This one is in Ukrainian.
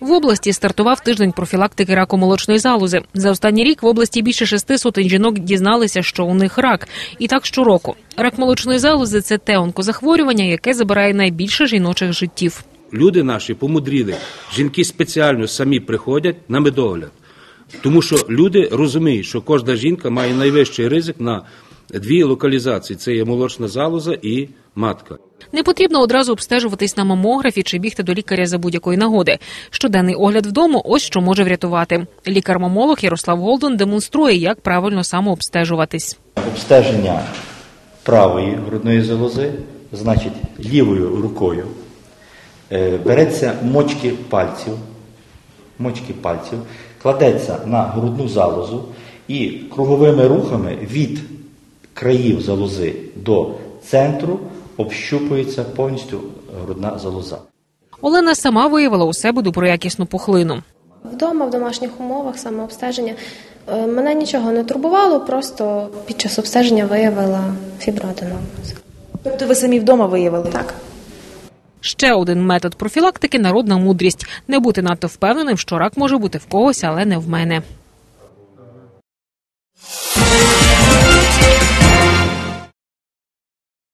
В області стартував тиждень профілактики раку молочної залози. За останній рік в області більше шести сотень жінок дізналися, що у них рак. І так щороку. Рак молочної залози це те онкозахворювання, яке забирає найбільше жіночих життів. Люди наші помудріли. Жінки спеціально самі приходять на медогляд. Тому що люди розуміють, що кожна жінка має найвищий ризик на дві локалізації: це є молочна залоза і матка. Не потрібно одразу обстежуватись на мамографі чи бігти до лікаря за будь-якої нагоди. Щоденний огляд вдома ось що може врятувати. Лікар-мамолог Ярослав Голден демонструє, як правильно самообстежуватись. Обстеження правої грудної залози, значить лівою рукою, е, береться мочки пальців, мочки пальців, кладеться на грудну залозу і круговими рухами від країв залози до центру общупується повністю грудна залоза. Олена сама виявила у себе доброякісну пухлину. Вдома, в домашніх умовах, самообстеження. Е, Мене нічого не турбувало, просто під час обстеження виявила фібродену. Тобто ви самі вдома виявили? Так. Ще один метод профілактики народна мудрість не бути надто впевненим, що рак може бути в когось, але не в мене.